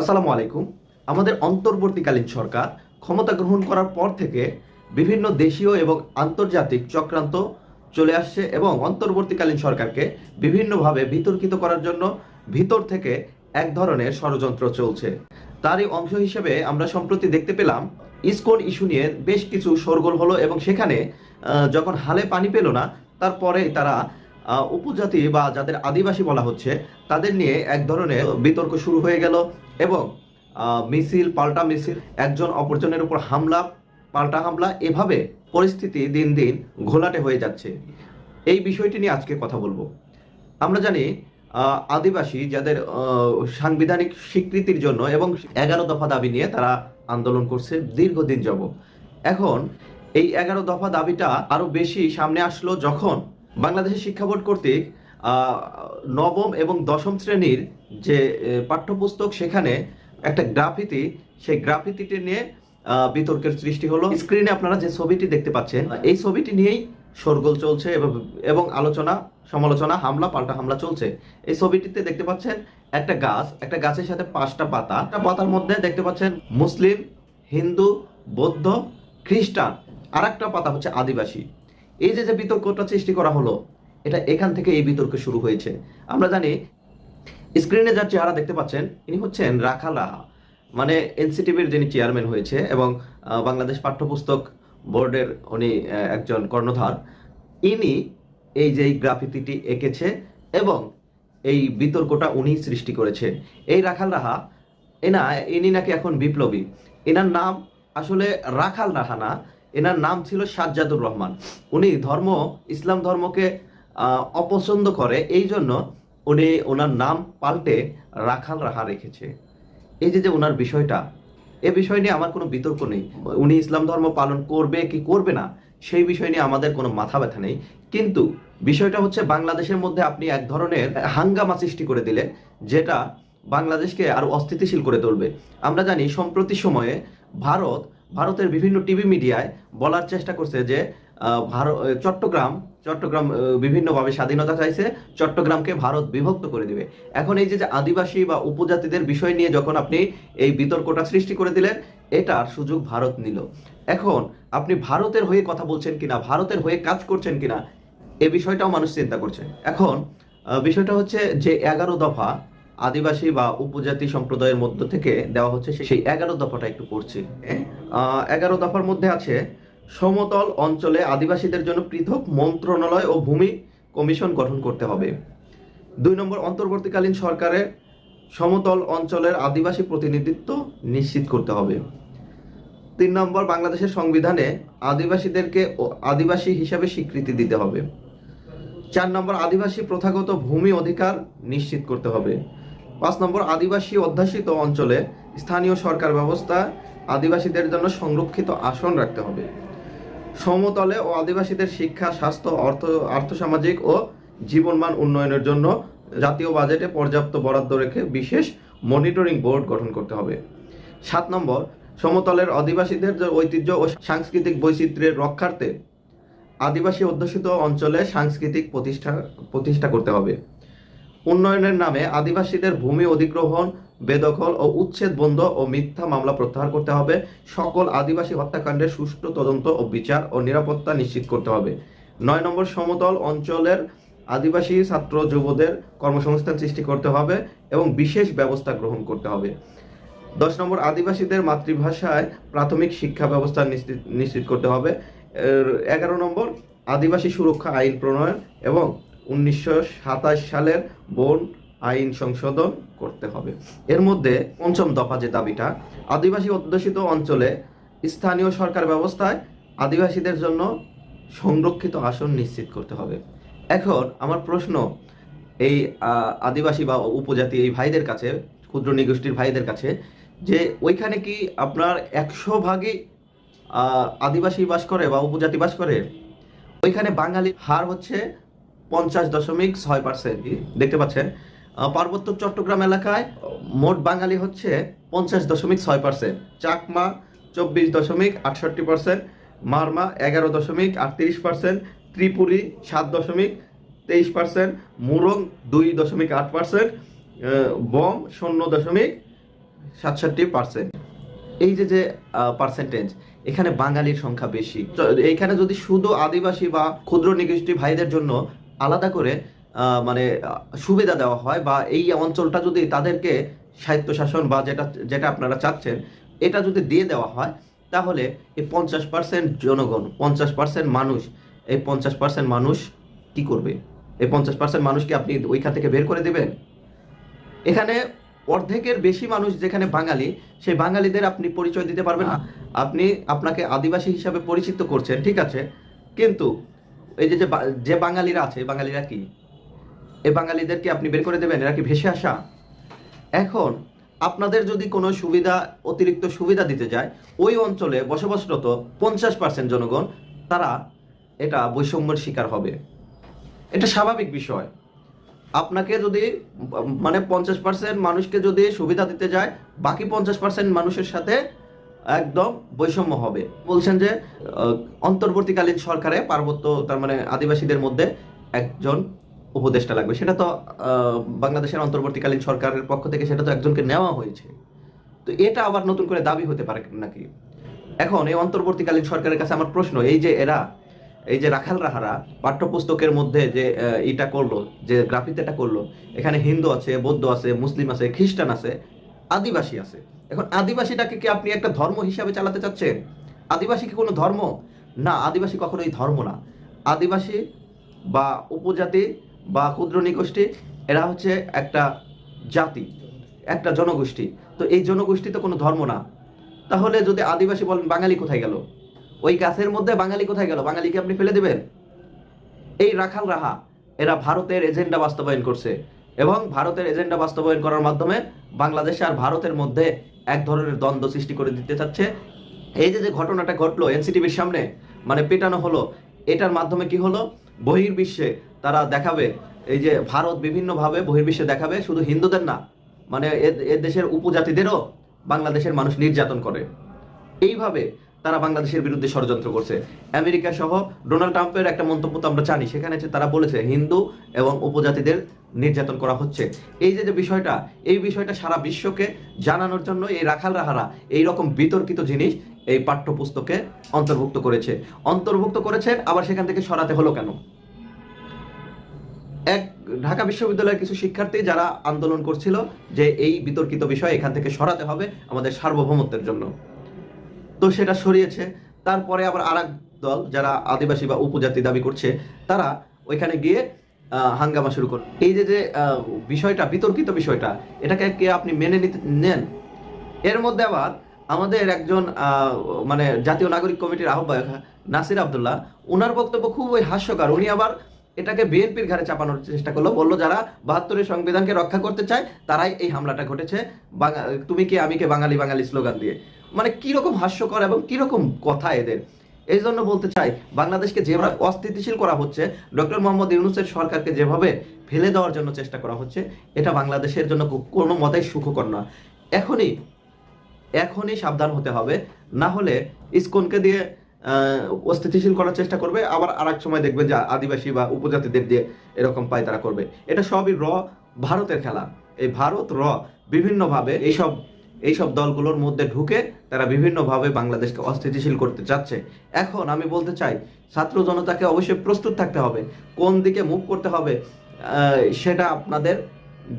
আসসালামু আলাইকুম। আমাদের অন্তর্বর্তীকালীন সরকার ক্ষমতা গ্রহণ করার পর থেকে বিভিন্ন দেশীয় এবং আন্তর্জাতিক চক্রান্ত চলে আসছে এবং অন্তর্বর্তীকালীন সরকারকে বিভিন্নভাবে বিতর্কিত করার জন্য ভিতর থেকে এক ধরনের ষড়যন্ত্র চলছে। তারই অংশ হিসেবে আমরা সম্প্রতি দেখতে পেলাম, ইসকন ইস্যু নিয়ে বেশ কিছু শোরগোল হলো এবং সেখানে যখন হালে পানি পেল না তারপরে তারা উপজাতি বা যাদের আদিবাসী বলা হচ্ছে, তাদের নিয়ে এক ধরনের বিতর্ক শুরু হয়ে গেল। এবং মিছিল, পাল্টা মিছিল, একজন অপরজনের উপর হামলা, পাল্টা হামলা, এভাবে পরিস্থিতি দিন দিন ঘোলাটে হয়ে যাচ্ছে। এই বিষয়টি নিয়ে আজকে কথা বলব। আমরা জানি আদিবাসী যাদের সাংবিধানিক স্বীকৃতির জন্য এবং এগারো দফা দাবি নিয়ে তারা আন্দোলন করছে দীর্ঘদিন যাব এখন এই এগারো দফা দাবিটা আরও বেশি সামনে আসলো যখন বাংলাদেশের শিক্ষা বোর্ড কর্তৃক নবম এবং দশম শ্রেণির যে পাঠ্যপুস্তক সেখানে একটা গ্রাফিতি, সেই গ্রাফিতিটি নিয়ে বিতর্কের সৃষ্টি হলো। স্ক্রিনে আপনারা যে ছবিটি দেখতে পাচ্ছেন, এই ছবিটি নিয়েই শোরগোল চলছে এবং আলোচনা, সমালোচনা, হামলা, পাল্টা হামলা চলছে। এই ছবিটিতে দেখতে পাচ্ছেন একটা গাছ, একটা গাছের সাথে পাঁচটা পাতা। একটা পাতার মধ্যে দেখতে পাচ্ছেন মুসলিম, হিন্দু, বৌদ্ধ, খ্রিস্টান। আর একটা পাতা হচ্ছে আদিবাসী। এই যে যে বিতর্কটা সৃষ্টি করা হলো, এটা এখান থেকে এই বিতর্ক শুরু হয়েছে। আমরা জানি স্ক্রিনে যার চেহারা দেখতে পাচ্ছেন, ইনি হচ্ছেন রাখাল মানে এনসিটিভির যিনি চেয়ারম্যান হয়েছে এবং বাংলাদেশ পাঠ্যপুস্তক বোর্ডের উনি একজন কর্ণধার। ইনি এই যে গ্রাফিতিটি এঁকেছে এবং এই বিতর্কটা উনি সৃষ্টি করেছে। এই রাখাল রাহা, এনা, ইনি নাকি এখন বিপ্লবী। এনার নাম আসলে রাখাল রাহা না, এনার নাম ছিল সাজ্জাদুর রহমান। উনি ধর্ম, ইসলাম ধর্মকে অপছন্দ করে, এই জন্য উনি ওনার নাম পাল্টে রাখাল রাহা রেখেছে। এই যে যে ওনার বিষয়টা, এ বিষয় নিয়ে আমার কোনো বিতর্ক নেই। উনি ইসলাম ধর্ম পালন করবে কি করবে না, সেই বিষয় নিয়ে আমাদের কোনো মাথা ব্যথা নেই। কিন্তু বিষয়টা হচ্ছে বাংলাদেশের মধ্যে আপনি এক ধরনের হাঙ্গামা সৃষ্টি করে দিলেন, যেটা বাংলাদেশকে আরও অস্থিতিশীল করে তুলবে। আমরা জানি, সম্প্রতি সময়ে ভারত, ভারতের বিভিন্ন টিভি মিডিয়ায় বলার চেষ্টা করছে যে ভারত চট্টগ্রাম চট্টগ্রাম বিভিন্নভাবে স্বাধীনতা চাইছে চট্টগ্রামকে ভারত বিভক্ত করে দিবে। এখন এই যে আদিবাসী বা উপজাতিদের বিষয় নিয়ে যখন আপনি এই বিতর্কটা সৃষ্টি করে দিলেন এটার সুযোগ ভারত নিল। এখন আপনি ভারতের হয়ে কথা বলছেন কিনা ভারতের হয়ে কাজ করছেন কিনা এ বিষয়টাও মানুষ চিন্তা করছে। এখন বিষয়টা হচ্ছে যে এগারো দফা আদিবাসী বা উপজাতি সম্প্রদায়ের মধ্য থেকে দেওয়া হচ্ছে সেই এগারো দফাটা একটু পড়ছি। আহ, এগারো দফার মধ্যে আছে সমতল অঞ্চলে আদিবাসীদের জন্য পৃথক মন্ত্রণালয় ও ভূমি কমিশন গঠন করতে হবে। দুই নম্বর, অন্তর্বর্তীকালীন সরকারের সমতল অঞ্চলের আদিবাসী প্রতিনিধিত্ব নিশ্চিত করতে হবে। তিন নম্বর, বাংলাদেশের সংবিধানে আদিবাসীদেরকে আদিবাসী হিসাবে স্বীকৃতি দিতে হবে। চার নম্বর, আদিবাসী প্রথাগত ভূমি অধিকার নিশ্চিত করতে হবে। পাঁচ নম্বর, আদিবাসী অধ্যাসিত অঞ্চলে স্থানীয় সরকার ব্যবস্থা আদিবাসীদের জন্য সংরক্ষিত আসন রাখতে হবে। সমতলে ও আদিবাসীদের শিক্ষা, স্বাস্থ্য, অর্থ, আর্থসামাজিক ও জীবনমান উন্নয়নের জন্য জাতীয় বাজেটে পর্যাপ্ত বরাদ্দ রেখে বিশেষ মনিটরিং বোর্ড গঠন করতে হবে। সাত নম্বর, সমতলের আদিবাসীদের যে ঐতিহ্য ও সাংস্কৃতিক বৈচিত্র্যের রক্ষার্থে আদিবাসী অধ্যুষিত অঞ্চলে সাংস্কৃতিক প্রতিষ্ঠা প্রতিষ্ঠা করতে হবে। উন্নয়নের নামে আদিবাসীদের ভূমি অধিগ্রহণ বেদখল ও উচ্ছেদ বন্ধ ও মিথ্যা মামলা প্রত্যাহার করতে হবে। সকল আদিবাসী হত্যাকাণ্ডের সুষ্ঠু তদন্ত ও বিচার ও নিরাপত্তা নিশ্চিত করতে হবে। নয় নম্বর, সমতল অঞ্চলের আদিবাসী ছাত্র যুবদের কর্মসংস্থান সৃষ্টি করতে হবে এবং বিশেষ ব্যবস্থা গ্রহণ করতে হবে। দশ নম্বর, আদিবাসীদের মাতৃভাষায় প্রাথমিক শিক্ষা ব্যবস্থা নিশ্চিত নিশ্চিত করতে হবে। এগারো নম্বর, আদিবাসী সুরক্ষা আইন প্রণয়ন এবং উনিশশো সাতাশ সালের বন আইন সংশোধন করতে হবে। এর মধ্যে পঞ্চম দফা যে দাবিটা, আদিবাসী অধ্যুষিত অঞ্চলে স্থানীয় সরকার ব্যবস্থায় আদিবাসীদের জন্য সংরক্ষিত আসন নিশ্চিত করতে হবে। এখন আমার প্রশ্ন, এই আদিবাসী বা উপজাতি এই ভাইদের কাছে, ক্ষুদ্র নিগোষ্ঠীর ভাইদের কাছে, যে ওইখানে কি আপনার একশো ভাগই আদিবাসী বাস করে বা উপজাতি বাস করে? ওইখানে বাঙালি হার হচ্ছে পঞ্চাশ দশমিক ছয় পার্সেন্ট দেখতে পাচ্ছেন? পার্বত্য চট্টগ্রাম এলাকায় মোট বাঙালি হচ্ছে পঞ্চাশ দশমিক ছয় পার্সেন্ট চাকমা চব্বিশ দশমিক আটষট্টি পার্সেন্ট মারমা এগারো দশমিক আটত্রিশ পার্সেন্ট ত্রিপুরি সাত দশমিক তেইশ পার্সেন্ট মুরং দুই দশমিক আট পার্সেন্ট বম শূন্য দশমিক সাতষট্টি পার্সেন্ট এই যে যে পার্সেন্টেজ এখানে বাঙালির সংখ্যা বেশি। তো এইখানে যদি শুধু আদিবাসী বা ক্ষুদ্র নিগোষ্ঠী ভাইদের জন্য আলাদা করে মানে সুবিধা দেওয়া হয় বা এই অঞ্চলটা যদি তাদেরকে স্বায়ত্তশাসন বা যেটা যেটা আপনারা চাচ্ছেন, এটা যদি দিয়ে দেওয়া হয়, তাহলে এই পঞ্চাশ পার্সেন্ট জনগণ, পঞ্চাশ পার্সেন্ট মানুষ, এই পঞ্চাশ পার্সেন্ট মানুষ কি করবে? এই পঞ্চাশ পার্সেন্ট মানুষকে আপনি ওইখান থেকে বের করে দেবেন? এখানে অর্ধেকের বেশি মানুষ যেখানে বাঙালি, সেই বাঙালিদের আপনি পরিচয় দিতে পারবেন না। আপনি আপনাকে আদিবাসী হিসাবে পরিচিত করছেন, ঠিক আছে? কিন্তু এই যে যে যে বাঙালিরা আছে, বাঙালিরা কি? এই বাঙালিদেরকে আপনি বের করে দেবেন, এরা কি ভেসে আসা? এখন, আপনাদের যদি কোনো সুবিধা, অতিরিক্ত সুবিধা দিতে যায়, ওই অঞ্চলে বসবাসরত পঞ্চাশ পার্সেন্ট জনগণ, তারা এটা বৈষম্যের শিকার হবে। এটা স্বাভাবিক বিষয়। আপনাকে যদি মানে পঞ্চাশ পার্সেন্ট মানুষকে যদি সুবিধা দিতে যায়, বাকি পঞ্চাশ পার্সেন্ট মানুষের সাথে একদম বৈষম্য হবে। বলছেন যে অন্তর্বর্তীকালীন সরকারে পার্বত্য, তার মানে আদিবাসীদের মধ্যে একজন উপদেষ্টা লাগবে। সেটা তো বাংলাদেশের অন্তর্বর্তীকালীন সরকারের পক্ষ থেকে সেটা তো একজনকে নেওয়া হয়েছে। তো এটা আবার নতুন করে দাবি হতে পারে নাকি? এখন এই অন্তর্বর্তীকালীন সরকারের কাছে আমার প্রশ্ন, এই যে এরা, এই যে রাখাল রাহারা পাঠ্যপুস্তকের মধ্যে যে এটা করল, যে গ্রাফিতিটা করল, এখানে হিন্দু আছে, বৌদ্ধ আছে, মুসলিম আছে, খ্রিস্টান আছে, আদিবাসী আছে। এখন আদিবাসীটাকে কি আপনি একটা ধর্ম হিসাবে চালাতে চাচ্ছেন? আদিবাসী কি কোনো ধর্ম? না, আদিবাসী কখনোই ধর্ম না। আদিবাসী বা উপজাতি বা ক্ষুদ্র নিগোষ্ঠী, এরা হচ্ছে একটা জাতি, একটা জনগোষ্ঠী। তো এই জনগোষ্ঠী তো কোনো ধর্ম না। তাহলে যদি আদিবাসী বলেন, বাঙালি কোথায় গেল? ওই গাছের মধ্যে বাঙালি কোথায় গেল? বাঙালিকে আপনি ফেলে দেবেন? এই রাখাল রাহা, এরা ভারতের এজেন্ডা বাস্তবায়ন করছে এবং ভারতের এজেন্ডা বাস্তবায়ন করার মাধ্যমে বাংলাদেশ আর ভারতের মধ্যে এক ধরনের দ্বন্দ্ব সৃষ্টি করে দিতে চাচ্ছে। এই যে যে ঘটনাটা ঘটলো এনসিটিভির সামনে মানে পেটানো হলো, এটার মাধ্যমে কি হলো? বহির্বিশ্বে তারা দেখাবে, এই যে ভারত বিভিন্নভাবে বহির্বিশ্বে দেখাবে, শুধু হিন্দুদের না মানে এ- দেশের উপজাতিদেরও বাংলাদেশের মানুষ নির্যাতন করে। এইভাবে তারা বাংলাদেশের বিরুদ্ধে ষড়যন্ত্র করছে। আমেরিকা সহ ডোনাল্ড ট্রাম্পের একটা মন্তব্য তো আমরা জানি, সেখানে তারা বলেছে হিন্দু এবং উপজাতিদের নির্যাতন করা হচ্ছে। এই যে যে বিষয়টা, এই বিষয়টা সারা বিশ্বকে জানানোর জন্য এই রাখাল রাহারা এই রকম বিতর্কিত জিনিস এই পাঠ্যপুস্তকে অন্তর্ভুক্ত করেছে। অন্তর্ভুক্ত করেছেন আবার সেখান থেকে সরাতে হলো কেন? এক, ঢাকা বিশ্ববিদ্যালয়ের কিছু শিক্ষার্থী যারা আন্দোলন করছিল যে এই বিতর্কিত বিষয় এখান থেকে সরাতে হবে আমাদের সার্বভৌমত্বের জন্য। তো সেটা সরিয়েছে। তারপরে আবার আর দল যারা আদিবাসী বা উপজাতি দাবি করছে, তারা ওইখানে গিয়ে হাঙ্গামা শুরু করে, এই যে যে বিষয়টা, বিতর্কিত বিষয়টা, এটাকে কে আপনি মেনে নিতে, নেন? এর মধ্যে আবার আমাদের একজন মানে জাতীয় নাগরিক কমিটির আহ্বায়ক নাসির আবদুল্লাহ ওনার বক্তব্য খুবই হাস্যকর। উনি আবার এটাকে বিএনপির ঘাড়ে চাপানোর চেষ্টা করল, বলল যারা বাহাত্তরের সংবিধানকে রক্ষা করতে চায়, তারাই এই হামলাটা ঘটেছে। তুমি কি, আমি কে, বাঙালি বাঙালি স্লোগান দিয়ে। মানে কীরকম হাস্যকর এবং কীরকম কথা এদের। এই জন্য বলতে চাই, বাংলাদেশকে যেভাবে অস্থিতিশীল করা হচ্ছে, ডক্টর মোহাম্মদ ইউনুসের সরকারকে যেভাবে ফেলে দেওয়ার জন্য চেষ্টা করা হচ্ছে, এটা বাংলাদেশের জন্য কোনো মতেই সুখকর না। এখনই এখনই সাবধান হতে হবে। না হলে ইসকনকে দিয়ে অস্থিতিশীল করার চেষ্টা করবে। আবার আর সময় দেখবেন যে আদিবাসী বা উপজাতিদের দিয়ে এরকম পায় তারা করবে। এটা সবই র, ভারতের খেলা। এই ভারত, র, বিভিন্নভাবে এইসব এইসব দলগুলোর মধ্যে ঢুকে তারা বিভিন্নভাবে বাংলাদেশকে অস্থিতিশীল করতে চাচ্ছে। এখন আমি বলতে চাই, ছাত্র জনতাকে অবশ্যই প্রস্তুত থাকতে হবে। কোন দিকে মুভ করতে হবে সেটা আপনাদের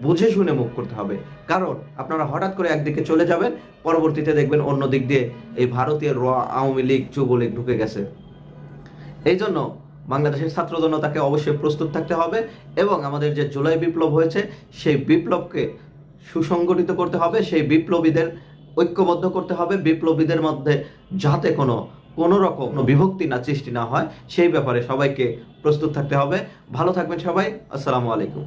বুঝে শুনে মুখ করতে হবে। কারণ আপনারা হঠাৎ করে একদিকে চলে যাবেন, পরবর্তীতে দেখবেন অন্য দিক দিয়ে এই ভারতীয় র আওয়ামী লীগ, যুবলীগ ঢুকে গেছে। এই জন্য বাংলাদেশের ছাত্র জনতাকে অবশ্যই প্রস্তুত থাকতে হবে এবং আমাদের যে জুলাই বিপ্লব হয়েছে, সেই বিপ্লবকে সুসংগঠিত করতে হবে, সেই বিপ্লবীদের ঐক্যবদ্ধ করতে হবে, বিপ্লবীদের মধ্যে যাতে কোনো কোনো রকম কোনো বিভক্তি না সৃষ্টি না হয়, সেই ব্যাপারে সবাইকে প্রস্তুত থাকতে হবে। ভালো থাকবেন সবাই, আসসালামু আলাইকুম।